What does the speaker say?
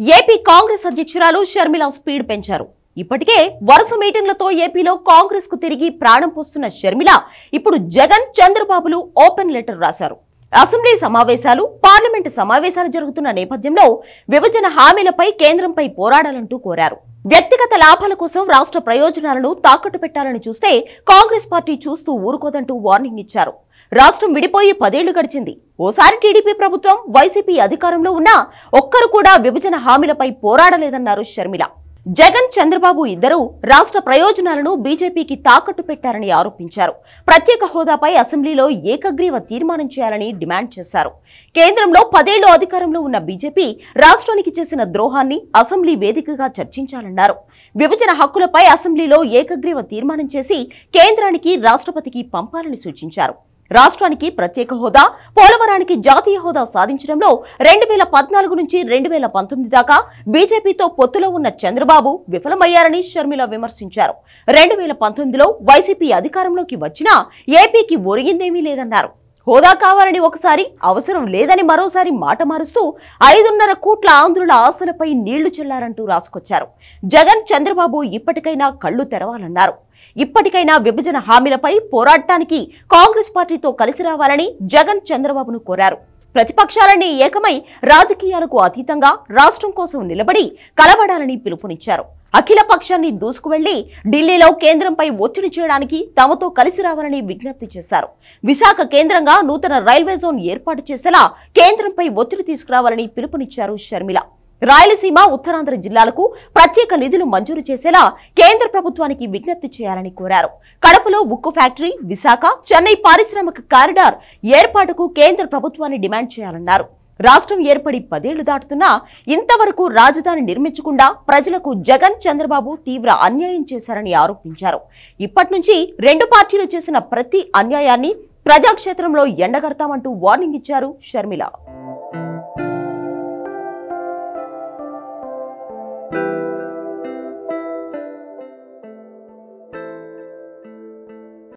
AP Congress అధ్యక్షురాలు Sharmila speed పెంచారు. ఇప్పటికే వరుస మీటింగ్లతో ఏపీలో కాంగ్రెస్కు తిరిగి ప్రాణం పోస్తున్న షర్మిల ఇప్పుడు జగన్ చంద్రబాబులు ఓపెన్ లెటర్ రాశారు. అసెంబ్లీ సమావేశాలు పార్లమెంటు సమావేశాలు జరుగుతున్న నేపథ్యంలో విభజన హామీలపై కేంద్రంపై పోరాడాలంటూ కోరారు. వ్యక్తిగత లాభాల కోసం రాష్ట్ర ప్రయోజనాలను తాకట్టు పెట్టాలని చూస్తే కాంగ్రెస్ పార్టీ చూస్తూ ఊరుకోదంటూ వార్నింగ్ ఇచ్చారు. రాష్ట్రం విడిపోయి పదేళ్ళు గడిచింది. ఓసారి టీడీపీ ప్రభుత్వం వైసీపీ అధికారంలో ఉన్నా ఒక్కరు కూడా విభజన హామీలపై పోరాడలేదన్నారు షర్మిల. జగన్ చంద్రబాబు ఇద్దరూ రాష్ట్ర ప్రయోజనాలను బీజేపీకి తాకట్టు పెట్టారని ఆరోపించారు. ప్రత్యేక హోదాపై అసెంబ్లీలో ఏకగ్రీవ తీర్మానం చేయాలని డిమాండ్ చేశారు. కేంద్రంలో పదేళ్ళు అధికారంలో ఉన్న బీజేపీ రాష్ట్రానికి చేసిన ద్రోహాన్ని అసెంబ్లీ వేదికగా చర్చించాలన్నారు. విభజన హక్కులపై అసెంబ్లీలో ఏకగ్రీవ తీర్మానం చేసి కేంద్రానికి రాష్ట్రపతికి పంపాలని సూచించారు. రాష్ట్రానికి ప్రత్యేక హోదా పోలవరానికి జాతీయ హోదా సాధించడంలో రెండు వేల పద్నాలుగు నుంచి రెండు వేల పంతొమ్మిది దాకా బీజేపీతో పొత్తులో ఉన్న చంద్రబాబు విఫలమయ్యారని షర్మిల విమర్శించారు. రెండు వేల పంతొమ్మిదిలో వైసీపీ అధికారంలోకి వచ్చినా ఏపీకి ఒరిగిందేమీ లేదన్నారు. హోదా కావాలని ఒకసారి అవసరం లేదని మరోసారి మాట మారుస్తూ ఐదున్నర కోట్ల ఆంధ్రుల ఆశలపై నీళ్ళు చెల్లారంటూ రాసుకొచ్చారు. జగన్ చంద్రబాబు ఇప్పటికైనా కళ్ళు తెరవాలన్నారు. ఇప్పటికైనా విభజన హామీలపై పోరాటానికి కాంగ్రెస్ పార్టీతో కలిసి రావాలని జగన్ చంద్రబాబును కోరారు. ప్రతిపక్షాలన్నీ ఏకమై రాజకీయాలకు అతీతంగా రాష్ట్రం కోసం నిలబడి కలబడాలని పిలుపునిచ్చారు. అఖిల పక్షాన్ని దూసుకువెళ్ళి ఢిల్లీలో కేంద్రంపై ఒత్తిడి చేయడానికి తమతో కలిసి రావాలని విజ్ఞప్తి చేశారు. విశాఖ కేంద్రంగా నూతన రైల్వే జోన్ ఏర్పాటు చేసేలా కేంద్రంపై ఒత్తిడి తీసుకురావాలని పిలుపునిచ్చారు షర్మిల. రాయలసీమ ఉత్తరాంధ్ర జిల్లాలకు ప్రత్యేక నిధులు మంజూరు చేసేలా కేంద్ర ప్రభుత్వానికి విజ్ఞప్తి చేయాలని కోరారు. కడపలో ఉక్కు ఫ్యాక్టరీ విశాఖ చెన్నై పారిశ్రామిక కారిడార్ ఏర్పాటుకు కేంద్ర ప్రభుత్వాన్ని డిమాండ్ చేయాలన్నారు. రాష్ట్రం ఏర్పడి పదేళ్ళు దాటుతున్నా ఇంతవరకు రాజధాని నిర్మించకుండా ప్రజలకు జగన్ చంద్రబాబు తీవ్ర అన్యాయం చేశారని ఆరోపించారు. ఇప్పటి నుంచి రెండు పార్టీలు చేసిన ప్రతి అన్యాయాన్ని ప్రజాక్షేత్రంలో ఎండగడతామంటూ వార్నింగ్ ఇచ్చారు షర్మిల.